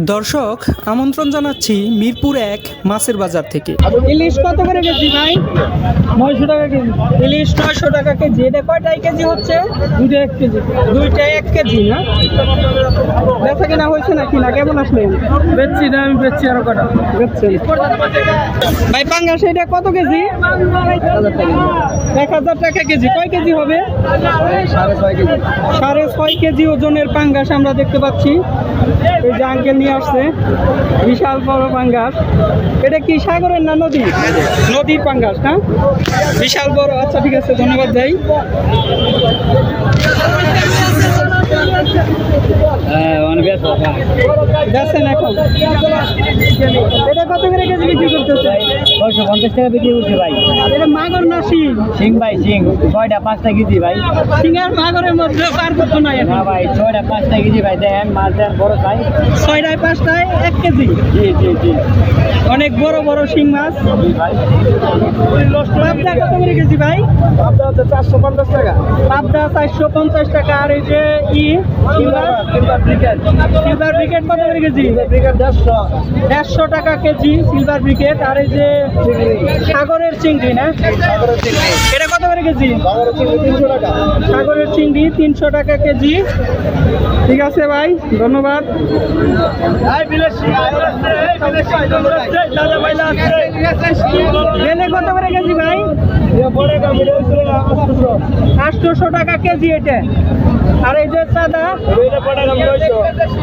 দর্শক আমন্ত্রণ জানাচ্ছি মিরপুর এক মাছের বাজার থেকে। ইলিশ কত করে কেজি ভাই? নয়শো টাকা কেজি। ইলিশ নয়শো টাকা কেজি। এটা কয়টাই কেজি হচ্ছে? দুইটা এক কেজি। দুইটা এক কেজি না? বেচা কিনা হয়েছে নাকি না? কেমন আসলেন বেচছি না আমি বেচছি আরও কটা। বেচছেন। ভাই পাঙ্গাস এটা কত কেজি? এক হাজার টাকা কেজি। কয় কেজি হবে? সাড়ে ছয় কেজি। ওজনের পাঙ্গাস আমরা দেখতে পাচ্ছি। এই যে আঙ্কেল নিয়ে আসছে, বিশাল বড় পাঙ্গাস। এটা কি সাগরের না নদী? নদীর পাঙ্গাস, না? বিশাল বড়। আচ্ছা ঠিক আছে, ধন্যবাদ ভাই। যাচ্ছেন এখন? এটা কত করে কেজি বিক্রি করতেছে ছয়শো পঞ্চাশ টাকা বিক্রি করছে ভাই। এটা মাগর না শিং? সিং ভাই সিং ছয়টা পাঁচটা কেজি ভাই। শিঙের মাগরের মধ্যে পার করতো না না ভাই ছয়টা পাঁচটা কেজি ভাই দেন মাছ দেন বড় খাই ছয়টায় পাঁচটায় এক কেজি? জি জি জি। অনেক বড় বড় শিং মাছ। ভাই। পাবদা কত করে কেজি ভাই? হচ্ছে চারশো পঞ্চাশ টাকা। পাবদা চারশো পঞ্চাশ টাকা আর এই যে ই সিলভার সিলভার ব্রিকেট কত করে কেজি? দেড়শো টাকা কেজি সিলভার ব্রিকেট আর এই যে সাগরের চিংড়ি না? এটা কত করে কেজি? তিনশো টাকা সাগরের চিংড়ি তিনশো টাকা কেজি। ঠিক আছে ভাই ধন্যবাদ। কত করে কেজি ভাই? আটশোশো টাকা কেজি এটা। আর এই যে চাঁদা,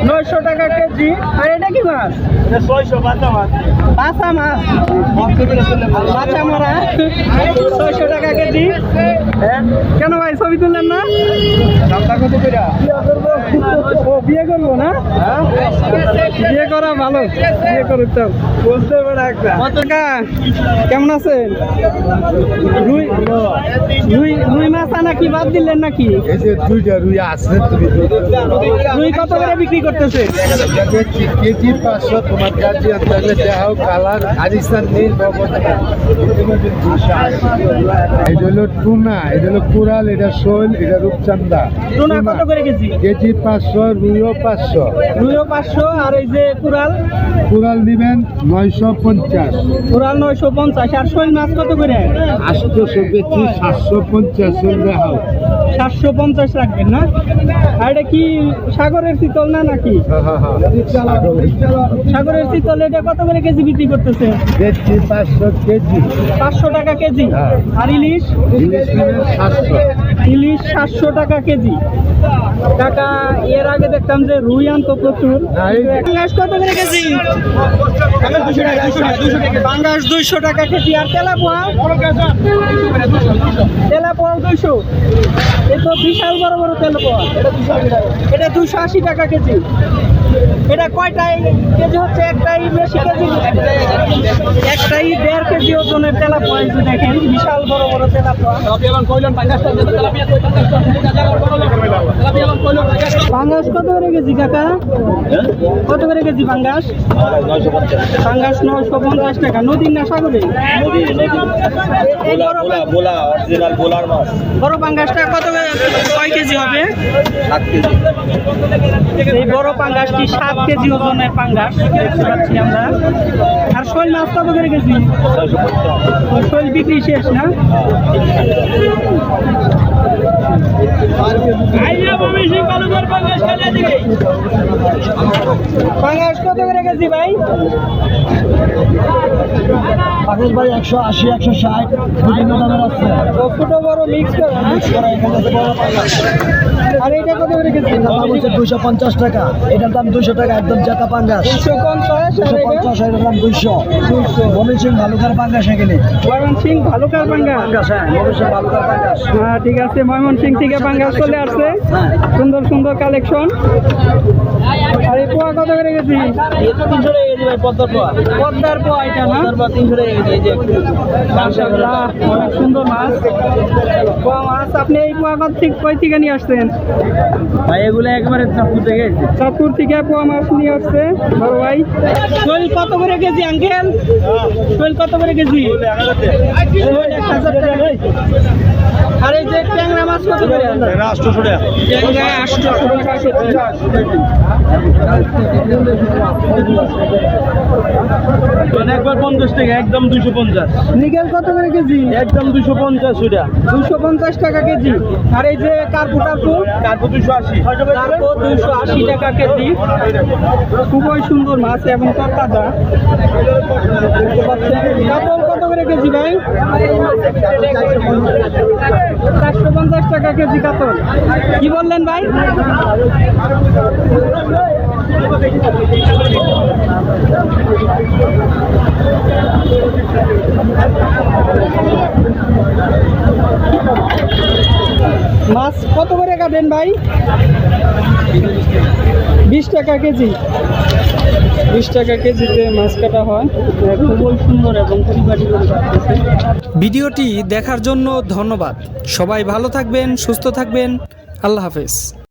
নয়শো টাকা কেজি। আর এটা কি মাছ? বাসা মাছ। বাচ্চা মারা। ছয়শো টাকা কেজি। কেন ভাই, ছবি তুললেন না? ও বিয়ে করব না? বিয়ে করা ভালো বিয়ে করতে বুঝতে পারে একটা। কেমন আছেন? রুই রুই রুই মাছ আনা কি বাদ দিলেন নাকি? দুইটা রুই আছে রুই। কত করে বিক্রি করতেছে? কেজি পাঁচশো তোমার কাছে থাকলে দেখাও কালার আরিস্তান নীল এটা হলো টুনা এটা হলো কুড়াল এটা শোল এটা রূপচান্দা টুনা। কত করে কেজি? কেজি পাঁচশো রুইও পাঁচশো। রুইও পাঁচশো আর এই যে কুড়াল? কুড়াল নেবেন নয়শো পঞ্চাশ। কুড়াল নয়শো পঞ্চাশ আর শোল মাছ কত করে? আটশোশো বেশি সাতশো পঞ্চাশ সাতশো পঞ্চাশ রাখবেন না? আর এটা কি সাগরের শীতল না নাকি? সাগরের শীতল এটা কত করে কেজি বিক্রি করতেছে? কেজি পাঁচশো কেজি। পাঁচশো টাকা কেজি। হ্যাঁ। আর ইলিশ? ইলিশ সাতশো। ইলিশ সাতশো টাকা কেজি। টাকা এর আগে দেখতাম যে রুই আনতো প্রচুর। হ্যাঁ, কত করে কেজি? পাঙ্গাস দুইশো টাকা কেজি। আর তেলাপোয়া? তেলাপোয়া দুইশো এই বিশাল বড় বড় তেলাপোয়া। এটা দুশো আশি টাকা কেজি। এটা কয়টাই? কেজি হচ্ছে একটাই বেশি কেজি? একটাই দেড় কেজি ওজনের তেলাপোয়া দেখেন বিশাল বড় বড় তেলাপোয়া। পাঙ্গাস কত করে কেজি কাকা? কত করে কেজি পাঙ্গাস? পাঙ্গাস নশো পঞ্চাশ টাকা। নদীর না সাগরে? বড় পাঙ্গাসটা কত কয় কেজি হবে? এই বড় পাঙ্গাসটি সাত কেজি ওজনের পাঙ্গাস দেখতে পাচ্ছি আমরা। আর শৈল মাছ কত করে কেজি? শৈল বিক্রি শেষ না? পাঙ্গাস কত করে গেছি ভাই? পাখির ভাই একশো আশি একশো ষাট বিভিন্ন দামের আছে। ছোট বড় মিক্স করে? না? আর এটা কত করে কেজি? দাম হচ্ছে দুশো পঞ্চাশ টাকা। এটার দাম দুশো টাকা একদম জেতা পাঙ্গাস। দুশো পঞ্চাশ দুশো পঞ্চাশ এটার দাম মমিন সিং ভালুকার পাঙ্গাস এখানে। ময়মন সিং ভালুকার পাঙ্গাস? পাঙ্গাস হ্যাঁ মমিন সিং ভালুকার পাঙ্গাস। হ্যাঁ ঠিক আছে ময়মন সিং থেকে পাঙ্গাস চলে আসছে। সুন্দর সুন্দর কালেকশন আর এই পোয়া কত করে গেছি পদ্মার পোয়া। এটা না? মাশাআল্লাহ, অনেক সুন্দর মাছ। পোয়া মাছ আপনি এই পোয়া কত থেকে কই থেকে নিয়ে আসছেন? ভাই এগুলো একেবারে চাপুর থেকে চাঁদপুর থেকে পোয়া মাছ নিয়ে আসছে বড় ভাই। শোল কত করে কেজি আঙ্কেল? শোল কত করে কেজি? এক হাজার টাকা। আর এই যে ট্যাংরা মাছ কত করে? রাষ্ট্রশো টাকা। ট্যাংরা আটশো টাকা কেজি। একবার পঞ্চাশ টাকা একদম দুশো পঞ্চাশ। নিকেল কত করে কেজি? একদম দুশো পঞ্চাশ ওটা দুশো পঞ্চাশ টাকা কেজি। আর এই যে কার্পু টার্পু? তারপর দুশো আশি। কার্পু দুশো আশি টাকা কেজি। খুবই সুন্দর মাছ এবং তরতাজা কত করে কেজি ভাই? চারশো পঞ্চাশ টাকা কেজি কাতল কি বললেন ভাই? মাছ কত করে কাটেন ভাই? বিশ টাকা কেজি। বিশ টাকা কেজিতে মাছ কাটা হয়। খুবই সুন্দর এবং পরিপাটি ভিডিওটি দেখার জন্য ধন্যবাদ। সবাই ভালো থাকবেন, সুস্থ থাকবেন। আল্লাহ হাফেজ।